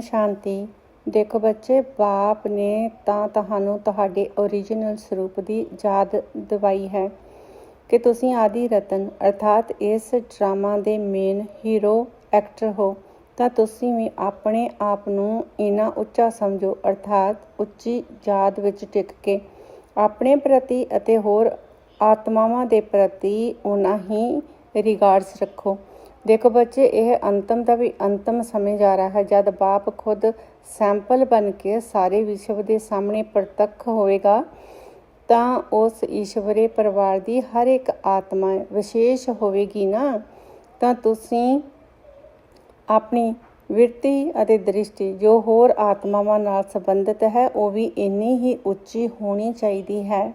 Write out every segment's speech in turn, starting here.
ਸ਼ਾਂਤੀ। ਦੇਖੋ ਬੱਚੇ, ਬਾਪ ਨੇ ਤਾਂ ਤੁਹਾਨੂੰ ਤੁਹਾਡੇ ਓਰੀਜਨਲ ਸਰੂਪ ਦੀ ਯਾਦ ਦਿਵਾਈ ਹੈ ਕਿ ਤੁਸੀਂ ਆਦਿ ਰਤਨ, ਅਰਥਾਤ ਇਸ ਡਰਾਮਾ ਦੇ ਮੇਨ ਹੀਰੋ ਐਕਟਰ ਹੋ। ਤਾਂ ਤੁਸੀਂ ਵੀ ਆਪਣੇ ਆਪ ਨੂੰ ਇਨਾ ਉੱਚਾ ਸਮਝੋ, ਅਰਥਾਤ ਉੱਚੀ ਯਾਦ ਵਿੱਚ ਟਿਕ ਕੇ ਆਪਣੇ ਪ੍ਰਤੀ ਅਤੇ ਹੋਰ ਆਤਮਾਵਾਂ ਦੇ ਪ੍ਰਤੀ ਉਨਾ ਹੀ ਰਿਗਾਰਡਸ ਰੱਖੋ। ਦੇਖੋ ਬੱਚੇ, ਇਹ ਅੰਤਮ ਦਾ ਵੀ ਅੰਤਮ ਸਮੇਂ ਜਾ ਰਿਹਾ ਹੈ। ਜਦ ਬਾਪ ਖੁਦ ਸੈਂਪਲ ਬਣ ਕੇ ਸਾਰੇ ਵਿਸ਼ਵ ਦੇ ਸਾਹਮਣੇ ਪ੍ਰਤੱਖ ਹੋਵੇਗਾ, ਤਾਂ ਉਸ ਈਸ਼ਵਰੇ ਪਰਿਵਾਰ ਦੀ ਹਰ ਇੱਕ ਆਤਮਾ ਵਿਸ਼ੇਸ਼ ਹੋਵੇਗੀ ਨਾ? ਤਾਂ ਤੁਸੀਂ ਆਪਣੀ ਵਿਰਤੀ ਅਤੇ ਦ੍ਰਿਸ਼ਟੀ ਜੋ ਹੋਰ ਆਤਮਾਵਾਂ ਨਾਲ ਸੰਬੰਧਿਤ ਹੈ, ਉਹ ਵੀ ਇੰਨੀ ਹੀ ਉੱਚੀ ਹੋਣੀ ਚਾਹੀਦੀ ਹੈ।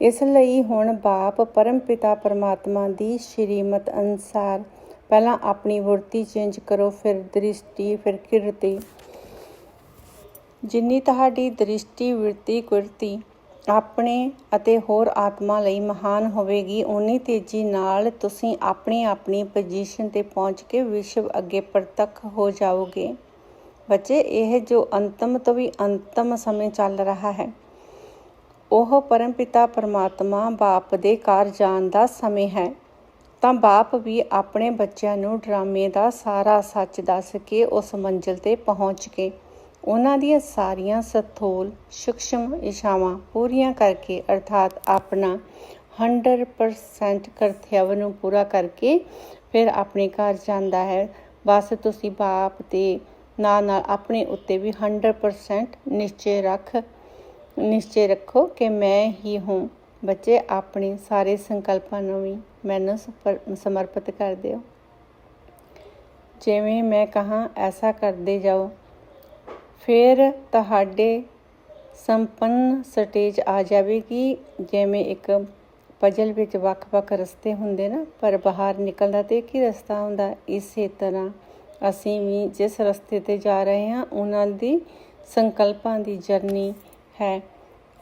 ਇਸ ਲਈ ਹੁਣ ਬਾਪ ਪਰਮ ਪਿਤਾ ਪਰਮਾਤਮਾ ਦੀ ਸ਼੍ਰੀਮਤ ਅਨਸਾਰ ਪਹਿਲਾਂ ਆਪਣੀ ਵਰਤੀ ਚੇਂਜ ਕਰੋ, ਫਿਰ ਦ੍ਰਿਸ਼ਟੀ, ਫਿਰ ਕਿਰਤੀ। ਜਿੰਨੀ ਤੁਹਾਡੀ ਦ੍ਰਿਸ਼ਟੀ, ਵਿਰਤੀ, ਕਿਰਤੀ ਆਪਣੇ ਅਤੇ ਹੋਰ ਆਤਮਾ ਲਈ ਮਹਾਨ ਹੋਵੇਗੀ ਉਨੀ ਤੇਜ਼ੀ ਨਾਲ ਤੁਸੀਂ ਆਪਣੀ ਆਪਣੀ ਪੋਜੀਸ਼ਨ ਤੇ ਪਹੁੰਚ ਕੇ ਵਿਸ਼ਵ ਅੱਗੇ ਪ੍ਰਤੱਖ ਹੋ ਜਾਓਗੇ। ਬੱਚੇ, ਇਹ ਜੋ ਅੰਤਮ ਤੋਂ ਵੀ ਅੰਤਮ ਸਮੇਂ ਚੱਲ ਰਿਹਾ ਹੈ, ਉਹ ਪਰਮਪਿਤਾ ਪਰਮਾਤਮਾ, ਬਾਪ ਦੇ ਘਰ ਜਾਣ ਦਾ ਸਮੇਂ ਹੈ। ਤਾਂ ਬਾਪ ਵੀ ਆਪਣੇ ਬੱਚਿਆਂ ਨੂੰ ਡਰਾਮੇ ਦਾ ਸਾਰਾ ਸੱਚ ਦੱਸ ਕੇ ਉਸ ਮੰਜ਼ਿਲ ਤੇ ਪਹੁੰਚ ਕੇ ਉਹਨਾਂ ਦੀਆਂ ਸਾਰੀਆਂ ਸਥੂਲ ਸੂਖਸ਼ਮ ਇਸ਼ਾਵਾਂ ਪੂਰੀਆਂ ਕਰਕੇ ਅਰਥਾਤ ਆਪਣਾ 100% ਕਰਤਵ ਨੂੰ ਪੂਰਾ ਕਰਕੇ ਫਿਰ ਆਪਣੇ ਘਰ ਜਾਂਦਾ ਹੈ। ਬਸ ਤੁਸੀਂ ਬਾਪ ਤੇ ਨਾਲ ਨਾਲ ਆਪਣੇ ਉੱਤੇ ਵੀ 100% ਨਿਸ਼ਚੈ ਰੱਖ, ਨਿਸ਼ਚੈ ਰੱਖੋ ਕਿ ਮੈਂ ਹੀ ਹੂੰ। ਬੱਚੇ ਆਪਣੇ ਸਾਰੇ ਸੰਕਲਪਾਂ ਨੂੰ ਵੀ ਮੈਨੂੰ ਸਮਰਪਿਤ ਕਰ ਦਿਓ ਜਿਵੇਂ ਮੈਂ ਕਹਾਂ, ਐਸਾ ਕਰਦੇ ਜਾਓ। ਫਿਰ ਤੁਹਾਡੇ ਸੰਪੰਨ ਸਟੇਜ ਆ ਜਾਵੇਗੀ। ਜਿਵੇਂ ਇੱਕ ਪਜਲ ਵਿੱਚ ਵੱਖ-ਵੱਖ ਰਸਤੇ ਹੁੰਦੇ ਨਾ, ਪਰ ਬਾਹਰ ਨਿਕਲਦਾ ਤੇ ਇੱਕ ਹੀ ਰਸਤਾ ਹੁੰਦਾ। ਇਸੇ ਤਰ੍ਹਾਂ ਅਸੀਂ ਵੀ ਜਿਸ ਰਸਤੇ ਤੇ ਜਾ ਰਹੇ ਹਾਂ, ਉਹਨਾਂ ਦੀ ਸੰਕਲਪਾਂ ਦੀ ਜਰਨੀ ਹੈ।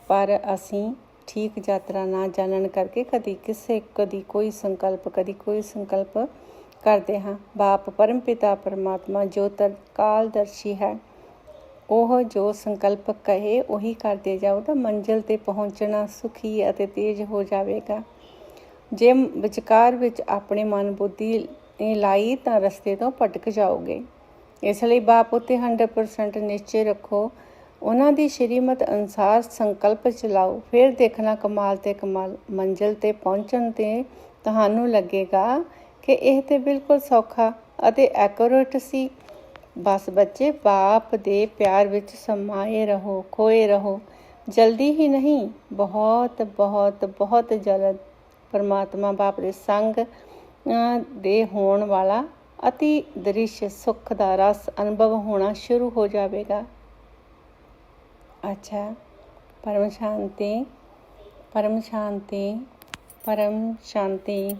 ਪਰ ਅਸੀਂ ਠੀਕ ਯਾਤਰਾ ਨਾ ਜਾਣਨ ਕਰਕੇ ਕਦੀ ਕਿਸੇ, ਕਦੀ ਕੋਈ ਸੰਕਲਪ, ਕਦੀ ਕੋਈ ਸੰਕਲਪ ਕਰਦੇ ਹਾਂ। ਬਾਪ ਪਰਮ ਪਿਤਾ ਪਰਮਾਤਮਾ ਜੋ ਕਾਲਦਰਸ਼ੀ ਹੈ, ਉਹ ਜੋ ਸੰਕਲਪ ਕਹੇ, ਉਹੀ ਕਰਦੇ ਜਾਓ ਤਾਂ ਮੰਜ਼ਿਲ ਤੇ ਪਹੁੰਚਣਾ ਸੁਖੀ ਅਤੇ ਤੇਜ਼ ਹੋ ਜਾਵੇਗਾ। ਜੇ ਵਿਚਕਾਰ ਵਿੱਚ ਆਪਣੇ ਮਨ ਬੁੱਧੀ ਲਾਈ, ਤਾਂ ਰਸਤੇ ਤੋਂ ਭਟਕ ਜਾਓਗੇ। ਇਸ ਲਈ ਬਾਪ ਉਤੇ 100% ਨਿਸ਼ਚੈ ਰੱਖੋ। ਉਹਨਾਂ ਦੀ ਸ਼੍ਰੀਮਤ ਅਨਸਾਰ ਸੰਕਲਪ ਚਲਾਓ, ਫਿਰ ਦੇਖਣਾ ਕਮਾਲ ਤੇ ਕਮਾਲ, ਮੰਜ਼ਿਲ ਤੇ ਪਹੁੰਚਣ ਤੇ ਤੁਹਾਨੂੰ ਲੱਗੇਗਾ ਕਿ ਇਹ ਤੇ ਬਿਲਕੁਲ ਸੌਖਾ ਅਤੇ ਐਕੂਰੇਟ ਸੀ। ਬਸ ਬੱਚੇ, ਬਾਪ ਦੇ ਪਿਆਰ ਵਿੱਚ ਸਮਾਏ ਰਹੋ, ਖੋਏ ਰਹੋ। ਜਲਦੀ ਹੀ ਨਹੀਂ, ਬਹੁਤ ਬਹੁਤ ਬਹੁਤ ਜਲਦ ਪਰਮਾਤਮਾ ਬਾਪ ਦੇ ਸੰਗ ਦੇ ਹੋਣ ਵਾਲਾ ਅਤੀ ਦ੍ਰਿਸ਼ ਸੁਖ ਦਾ ਰਸ ਅਨੁਭਵ ਹੋਣਾ ਸ਼ੁਰੂ ਹੋ ਜਾਵੇਗਾ। ਅੱਛਾ। ਪਰਮ ਸ਼ਾਂਤੀ ਪਰਮ ਸ਼ਾਂਤੀ ਪਰਮ ਸ਼ਾਂਤੀ।